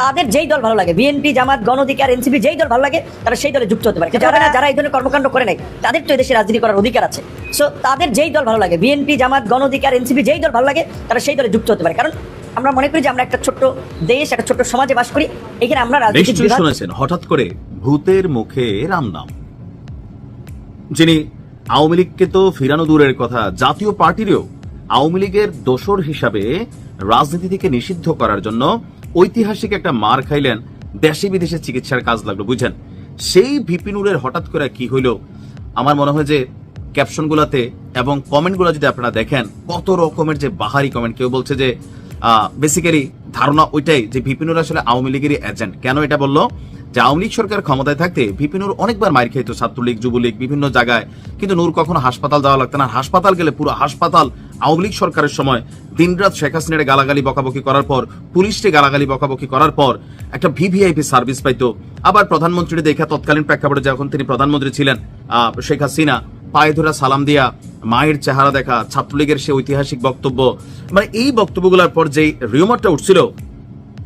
তাদের যেই দল ভালো লাগে বিএনপি জামাত গণ অধিকার এনসিপি যেই দল ভালো লাগে তারা সেই দলে যুক্ত হতে পারে। যারা যারা এই ধরনের কর্মকাণ্ড করে নাই তাদের তো এদেশে রাজনীতি করার অধিকার আছে। সো তাদের যেই দল ভালো লাগে বিএনপি জামাত গণ অধিকার এনসিপি যেই দল ভালো লাগে তারা সেই দলে যুক্ত হতে পারে। কারণ আমরা মনে করি যে আমরা একটা ছোট্ট দেশ একটা ছোট্ট সমাজে বাস করি এখানে আমরা বিভাগ শুনেছেন হঠাৎ করে ভূতের মুখে রাম নাম। যিনি আওয়ামী লীগকে তো ফিরানো দূরের কথা জাতীয় পার্টিরও আওয়ামী লীগের দোসর হিসাবে রাজনীতি থেকে নিষিদ্ধ করার জন্য ঐতিহাসিক একটা মার খাইলেন দেশে বিদেশে চিকিৎসার কাজ লাগল, বুঝছেন? সেই ভিপিনুরের হঠাৎ করে কি হইল? আমার মনে হয় যে ক্যাপশনগুলোতে এবং কমেন্টগুলো যদি আপনারা দেখেন, কত রকমের যে বাহারি কমেন্ট, কেউ বলছে যে বেসিক্যালি ধারণা ওইটাই যে ভিপিনুর আসলে আওয়ামী লীগেরই এজেন্ট কেন এটা বলল? যে আওয়ামী লীগ সরকার ক্ষমতায় থাকতে ভিপিনুর অনেকবার মার খেত ছাত্রলীগ, যুবলীগ, বিভিন্ন জায়গায়। কিন্তু নূর কখনো হাসপাতাল যাওয়া লাগতো না। হাসপাতাল গেলে পুরো হাসপাতাল আওয়ামী লীগ সরকারের সময়। দিনরাত শেখ হাসিনারে গালাগালি, বকাবকি করার পর, পুলিশকে গালাগালি, বকাবকি করার পর একটা ভিভিআইপি সার্ভিস পাইতো। আবার প্রধানমন্ত্রী দেখা তৎকালীন প্রেক্ষাপটে যখন তিনি প্রধানমন্ত্রী ছিলেন শেখ হাসিনা পায়ে ধরা সালাম দিয়া মায়ের চেহারা দেখা, ছাত্রলীগের সে ঐতিহাসিক বক্তব্য। মানে এই বক্তব্যগুলোর পর যে রিউমারটা উঠছিল,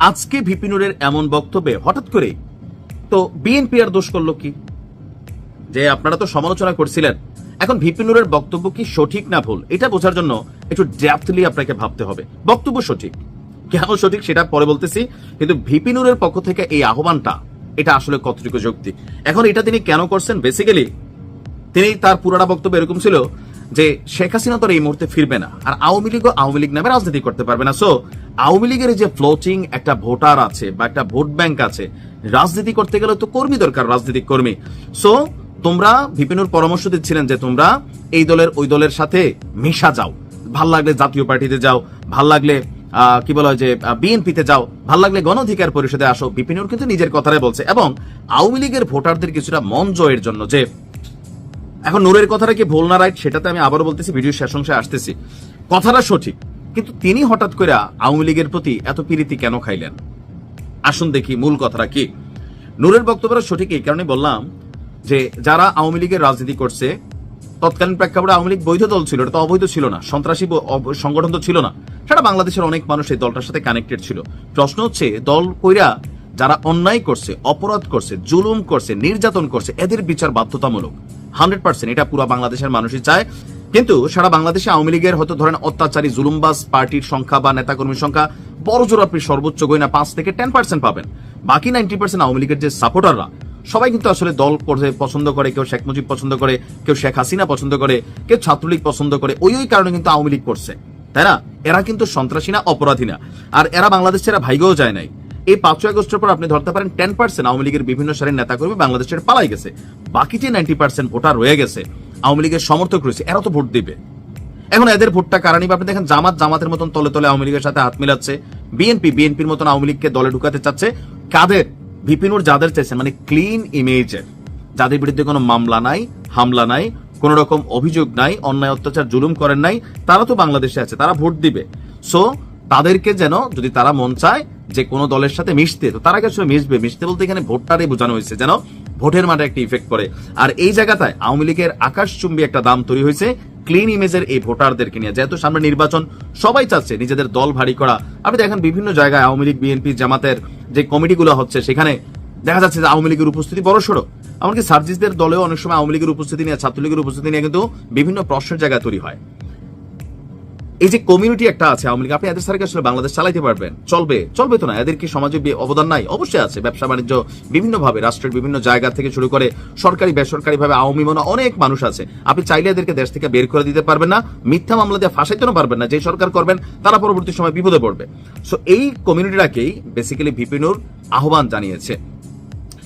আজকে ভিপিনুরের এমন বক্তব্যে হঠাৎ করে তো বিএনপি আর দোষ করল কি? যে আপনারা তো সমালোচনা করছিলেন। এখন ভিপিনুরের বক্তব্য কি সঠিক না ভুল? এটা বোঝার জন্য একটু ডেপথলি আপনাকে ভাবতে হবে। বক্তব্য সঠিক। কেন সঠিক সেটা পরে বলতেছি, কিন্তু ভিপিনুরের পক্ষ থেকে এই আহ্বানটা, এটা আসলে কতটুকু যৌক্তিক এখন এটা তিনি কেন করছেন? বেসিক্যালি তিনি তার পুরাটা বক্তব্য এরকম ছিল যে শেখ হাসিনা তো এই মুহূর্তে ফিরবে না, আর আওয়ামী লীগও আওয়ামী লীগ নামে রাজনীতি করতে পারবে না। সো আওয়ামী লীগের যে ফ্লোটিং একটা ভোটার আছে বা একটা ভোট ব্যাংক আছে রাজনীতি করতে গেলে তো কর্মী দরকার, রাজনৈতিক কর্মী। সো তোমরা ভিপিনুর পরামর্শ দিচ্ছিলেন যে তোমরা এই দলের, ওই দলের সাথে মিশা যাও। ভালো লাগলে জাতীয় পার্টিতে যাও, ভালো লাগলে কি বলা হয় যে বিএনপিতে যাও, ভালো লাগলে গণ অধিকার পরিষদে আসো। বিপিনুর কিন্তু নিজের কথাটাই বলছে। এবং আওয়ামী লীগের ভোটারদের কিছুটা মন জয়ের জন্য যে, এখন নূরের কথাটা কি ভুল না রাইট? সেটাতে আমি আবারও বলতেছি, ভিডিও শেষ অংশে আসতেছি। কথাটা সঠিক। কিন্তু তিনি হঠাৎ করে আওয়ামী লীগের প্রতি এত প্রীতি কেন খাইলেন? আসুন দেখি মূল কথাটা কি। নূরের বক্তব্যটা সঠিক এই কারণে বললাম যে, যারা আওয়ামী লীগের রাজনীতি করছে, তৎকালীন প্রেক্ষাপটে আওয়ামী লীগ বৈধ দল ছিল, এটা তো অবৈধ ছিল না, সন্ত্রাসী সংগঠন তো ছিল না। সেটা বাংলাদেশের অনেক মানুষ এই দলটার সাথে কানেক্টেড ছিল। প্রশ্ন হচ্ছে, দল কইরা যারা অন্যায় করছে, অপরাধ করছে, জুলুম করছে, নির্যাতন করছে, এদের বিচার বাধ্যতামূলক। হান্ড্রেড পার্সেন্ট এটা পুরো বাংলাদেশের মানুষই চায়। কিন্তু সারা বাংলাদেশে আওয়ামী লীগের হয়তো ধরেন অত্যাচারী, জুলুমবাজ পার্টির সংখ্যা বা নেতাকর্মীর সংখ্যা বড় জোর আপনি সর্বোচ্চ গয়না পাঁচ থেকে টেন পার্সেন্ট পাবেন। বাকি নাইনটি পার্সেন্ট আওয়ামী লীগের যে সাপোর্টাররা সবাই কিন্তু আসলে দল পছন্দ করে, কেউ শেখ মুজিব পছন্দ করে, কেউ শেখ হাসিনা পছন্দ করে, কেউ ছাত্রলীগ পছন্দ করে, ওই ওই কারণে কিন্তু আওয়ামী লীগ করছে তাই না? এরা কিন্তু সন্ত্রাসী না, অপরাধী না। আর এরা বাংলাদেশ ছেড়ে ভাইগেও যায় নাই। এই পাঁচই আগস্টের পর আপনি ধরতে পারেন টেন পার্সেন্ট আওয়ামী লীগের বিভিন্ন সারির নেতাকর্মী বাংলাদেশের পালাই গেছে। বাকি যে নাইনটি পার্সেন্ট ভোটার রয়ে গেছে আওয়ামী লীগের সমর্থক রয়েছে এরা তো ভোট দিবে। এখন এদের ভোটটা কারণ আপনি দেখেন, জামাত জামাতের মতন তলে তলে আওয়ামী লীগের সাথে হাত মিলাচ্ছে। বিএনপি, বিএনপির মতন আওয়ামী লীগকে দলে ঢুকাতে চাচ্ছে। কাদের? বিপিনুর যাদের চাইছেন মানে ক্লিন ইমেজের যাদের বিরুদ্ধে কোনো মামলা নাই, হামলা নাই, কোন রকম অভিযোগ নাই, অন্যায়, অত্যাচার, জুলুম করেন নাই, তারা তো বাংলাদেশে আছে, তারা ভোট দিবে। সো তাদেরকে যেন যদি তারা মন চায় যে কোনো দলের সাথে মিশতে, তো তারা আসলে মিশবে? মিশতে বলতে এখানে ভোটটারই বোঝানো হয়েছে যেন ভোটের মাঠে একটা ইফেক্ট করে আর এই জায়গাটায় আওয়ামী লীগের আকাশচুম্বী একটা দাম তৈরি হয়েছে। ক্লিন ইমেজের এই ভোটারদেরকে নিয়ে। যেহেতু সামনে নির্বাচন, সবাই চাচ্ছে নিজেদের দল ভারী করা। আপনি দেখেন বিভিন্ন জায়গায় আওয়ামী লীগ বিএনপি জামাতের যে কমিটিগুলো হচ্ছে, সেখানে দেখা যাচ্ছে যে আওয়ামী লীগের উপস্থিতি বড় সড়ো। এমনকি সার্জিসদের দলেও অনেক সময় আওয়ামী লীগের উপস্থিতি নিয়ে, ছাত্রলীগের উপস্থিতি নিয়ে কিন্তু বিভিন্ন প্রশ্নের জায়গা তৈরি হয়। এই যে কমিউনিটি একটা আছে, আওয়ামী লীগ, আপনি এদের সাথে আসলে বাংলাদেশ চালাইতে পারবেন? চলবে? চলবে তো না? এদের কি সমাজে অবদান নাই? অবশ্যই আছে। ব্যবসা বাণিজ্য বিভিন্ন ভাবে রাষ্ট্রের বিভিন্ন জায়গা থেকে শুরু করে সরকারি বেসরকারি ভাবে আওয়ামী মনে অনেক মানুষ আছে। আপনি চাইলে এদেরকে দেশ থেকে বের করে দিতে পারবেন না। মিথ্যা মামলা দিয়ে ফাঁসাইতেও পারবেন না। যে সরকার করবেন, তারা পরবর্তী সময় বিপদে পড়বে। সো এই কমিউনিটিটাকেই বেসিক্যালি ভিপিনুর আহ্বান জানিয়েছে।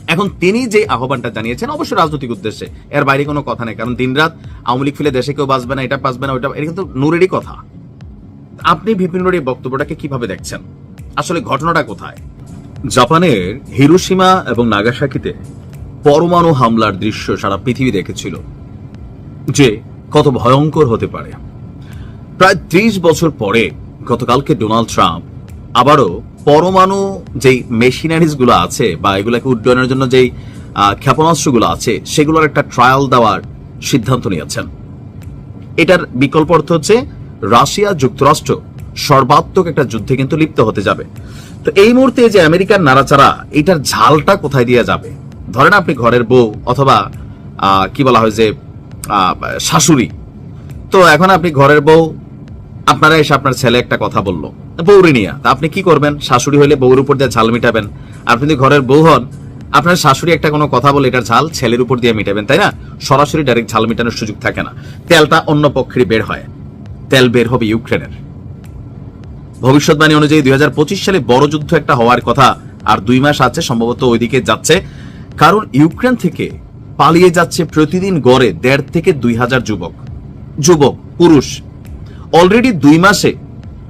এখন তিনি যে আহ্বানটা জানিয়েছেন, অবশ্যই রাজনৈতিক উদ্দেশ্যে। এর বাইরে কোনো কথা নেই। কারণ দিনরাত আওয়ামী লীগ ফেলে দেশে কেউ বাঁচবে না, এটা বাঁচবে না, ওইটা এটা কিন্তু নূরেরই কথা। আপনি ভিপিনুর এই বক্তব্যটাকে কীভাবে দেখছেন? আসলে ঘটনাটা কোথায়? জাপানের হিরোসীমা এবং নাগাসাকিতে পরমাণু হামলার দৃশ্য সারা পৃথিবী দেখেছিল, যে কত ভয়ঙ্কর হতে পারে। প্রায় ত্রিশ বছর পরে গতকালকে ডোনাল্ড ট্রাম্প আবারও পরমাণু যেই মেশিনারিজগুলো আছে বা এগুলাকে উড্ডয়নের জন্য যেই ক্ষেপণাস্ত্রগুলো আছে, সেগুলোর একটা ট্রায়াল দেওয়ার সিদ্ধান্ত নিয়েছেন। এটার বিকল্প অর্থ হচ্ছে রাশিয়া যুক্তরাষ্ট্র সর্বাত্মক একটা যুদ্ধে কিন্তু লিপ্ত হতে যাবে। তো এই মুহূর্তে যে আমেরিকার নাড়াচাড়া, এটার ঝালটা কোথায় দিয়ে যাবে? ধরেন আপনি ঘরের বউ অথবা কি বলা হয় যে শাশুড়ি। তো এখন আপনি ঘরের বউ, আপনারা এসে আপনার ছেলে একটা কথা বলল। বৌরি নিয়া। তা আপনি কি করবেন? শাশুড়ি হলে বউর উপর দিয়ে ঝাল মিটাবেন। আপনি যদি ঘরের বউ হন, আপনার শাশুড়ি একটা কোনো কথা বলে এটার ঝাল ছেলের উপর দিয়ে মিটাবেন, তাই না? সরাসরি ডাইরেক্ট ঝাল মিটানোর সুযোগ থাকে না। তেলটা অন্য পক্ষেরই বের হয়। তেল বের হবে ইউক্রেনের। ভবিষ্যৎবাণী অনুযায়ী দুই সালে বড় যুদ্ধ একটা হওয়ার কথা আর দুই মাস আছে, সম্ভবত ওইদিকে যাচ্ছে। কারণ ইউক্রেন থেকে পালিয়ে যাচ্ছে প্রতিদিন গড়ে দেড় থেকে দুই হাজার যুবক। যুবক, পুরুষ। অলরেডি দুই মাসে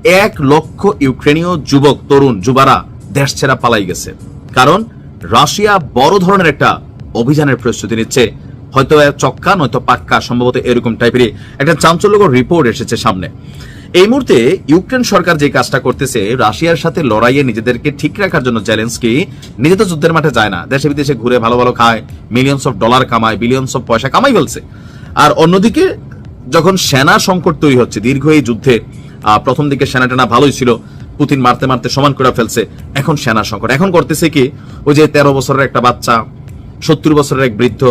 এক লক্ষ ইউক্রেনীয় যুবক, তরুণ, যুবারা দেশ ছেড়া পালাই গেছে। কারণ রাশিয়া বড় ধরনের একটা অভিযানের প্রস্তুতি নিচ্ছে। হয়তো চক্কা, নয়তো পাক্কা, সম্ভবত এরকম টাইপেরই একটা চাঞ্চল্যকর রিপোর্ট এসেছে সামনে। এই মুহূর্তে ইউক্রেন সরকার যে কাজটা করতেছে, রাশিয়ার সাথে লড়াইয়ে নিজেদেরকে ঠিক রাখার জন্য চ্যালেঞ্জকে নিজে তো যুদ্ধের মাঠে যায় না। দেশে বিদেশে ঘুরে ভালো ভালো খায় মিলিয়নস অফ ডলার কামায় বিলিয়নস অফ পয়সা কামাই ফেলছে আর অন্যদিকে যখন সেনা সংকট তৈরি হচ্ছে, দীর্ঘ এই যুদ্ধে প্রথম দিকে সেনা টেনা ভালোই ছিল, পুতিন মারতে মারতে সমান করে ফেলছে, এখন সেনা সংকট। এখন করতেছে কি, ওই যে তেরো বছরের একটা বাচ্চা সত্তর বছরের এক বৃদ্ধ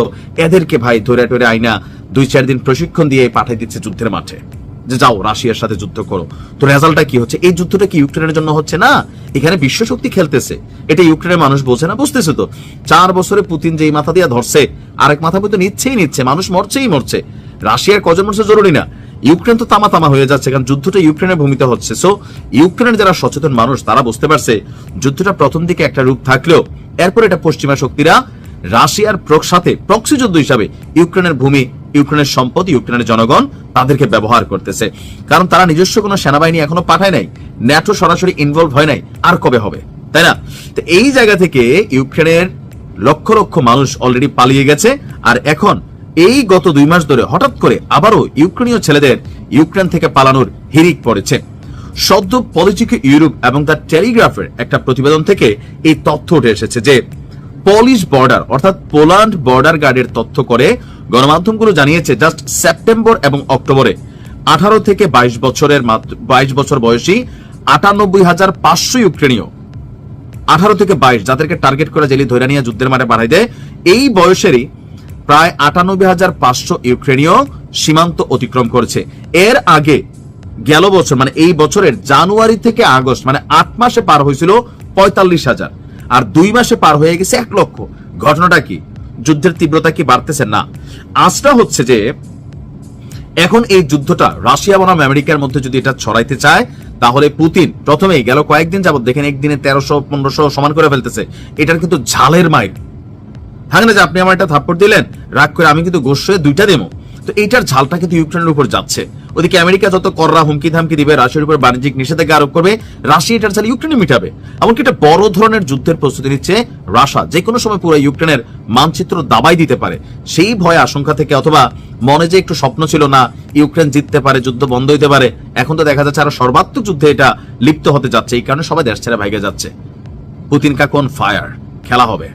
এদেরকে ভাই ধরে টরে আইনা দুই চার দিন প্রশিক্ষণ দিয়ে পাঠিয়ে দিচ্ছে যুদ্ধের মাঠে। যে যাও, রাশিয়ার সাথে যুদ্ধ করো। তো রেজাল্টটা কি হচ্ছে? এই যুদ্ধটা কি ইউক্রেনের জন্য হচ্ছে না? এখানে বিশ্ব শক্তি খেলতেছে। এটা ইউক্রেনের মানুষ বোঝে না? বুঝতেছে তো? চার বছরে পুতিন যেই মাথা দিয়ে ধরছে, আরেক মাথা পর্যন্ত নিচ্ছেই নিচ্ছে, মানুষ মরছেই মরছে। রাশিয়ার কজন মরছে জরুরি না। ইউক্রেন তো তামা তামা হয়ে যাচ্ছে, কারণ যুদ্ধটা ইউক্রেনের ভূমিতে হচ্ছে। সো ইউক্রেনের যারা সচেতন মানুষ, তারা বুঝতে পারছে, যুদ্ধটা প্রথম দিকে একটা রূপ থাকলেও, এরপর এটা পশ্চিমা শক্তিরা রাশিয়ার প্রক সাথে প্রক্সি যুদ্ধ হিসাবে ইউক্রেনের ভূমি, ইউক্রেনের সম্পদ, ইউক্রেনের জনগণ তাদেরকে ব্যবহার করতেছে। কারণ তারা নিজস্ব কোনো সেনাবাহিনী এখনও পাঠায় নাই, ন্যাটো সরাসরি ইনভলভ হয় নাই, আর কবে হবে? তাই না? তো এই জায়গা থেকে ইউক্রেনের লক্ষ লক্ষ মানুষ অলরেডি পালিয়ে গেছে, আর এখন এই গত দুই মাস ধরে হঠাৎ করে আবারও ইউক্রেনীয় ছেলেদের ইউক্রেন থেকে পালানোর হিরিক পড়েছে। সদ্য পলিটিকে ইউরোপ এবং তার টেলিগ্রাফের একটা প্রতিবেদন থেকে এই তথ্য উঠে এসেছে যে পলিশ বর্ডার অর্থাৎ পোল্যান্ড বর্ডার গার্ডের তথ্য করে গণমাধ্যমগুলো জানিয়েছে জাস্ট সেপ্টেম্বর এবং অক্টোবরে আঠারো থেকে বাইশ বছরের বাইশ বছর বয়সী আটানব্বই হাজার পাঁচশো ইউক্রেনীয়। আঠারো থেকে বাইশ, যাদেরকে টার্গেট করে জেলি ধরে নিয়ে যুদ্ধের মাঠে পাঠাই দেয়, এই বয়সেরই প্রায় আটানব্বই হাজার পাঁচশো ইউক্রেনীয় সীমান্ত অতিক্রম করেছে। এর আগে গেল বছর মানে এই বছরের জানুয়ারি থেকে আগস্ট মানে আট মাসে পার হয়েছিল পঁয়তাল্লিশ হাজার। আর দুই মাসে পার হয়ে গেছে এক লক্ষ। ঘটনাটা কি? যুদ্ধের তীব্রতা কি বাড়তেছে? না। আজটা হচ্ছে যে, এখন এই যুদ্ধটা রাশিয়া বনাম আমেরিকার মধ্যে যদি এটা ছড়াইতে চায়, তাহলে পুতিন প্রথমেই গেল কয়েকদিন যাবত দেখেন একদিনে তেরোশো, পনেরোশো সমান করে ফেলতেছে। এটার কিন্তু ঝালের মাইর থাকে না যে আপনি আমার একটা থাপ্পড় দিলেন, রাগ করে আমি কিন্তু গোস্বে দুইটা দেবো। তো এইটার ঝালটা কিন্তু ইউক্রেনের উপর যাচ্ছে। ওদিকে আমেরিকা যত কররা হুমকি ধামকি দিবে, রাশিয়ার উপর বাণিজ্যিক নিষেধাজ্ঞা আরোপ করবে, রাশিয়া এটার চাল ইউক্রেনে মিটাবে। এমনকি একটা বড় ধরনের যুদ্ধের প্রস্তুতি নিচ্ছে রাশা যে কোনো সময় পুরো ইউক্রেনের মানচিত্র দাবাই দিতে পারে। সেই ভয় আশঙ্কা থেকে অথবা মনে যে একটু স্বপ্ন ছিল না, ইউক্রেন জিততে পারে, যুদ্ধ বন্ধ হইতে পারে, এখন তো দেখা যাচ্ছে আরও সর্বাত্মক যুদ্ধে এটা লিপ্ত হতে যাচ্ছে। এই কারণে সবাই দেশ ছেড়ে ভাইগে যাচ্ছে। পুতিন কা কোন ফায়ার? খেলা হবে।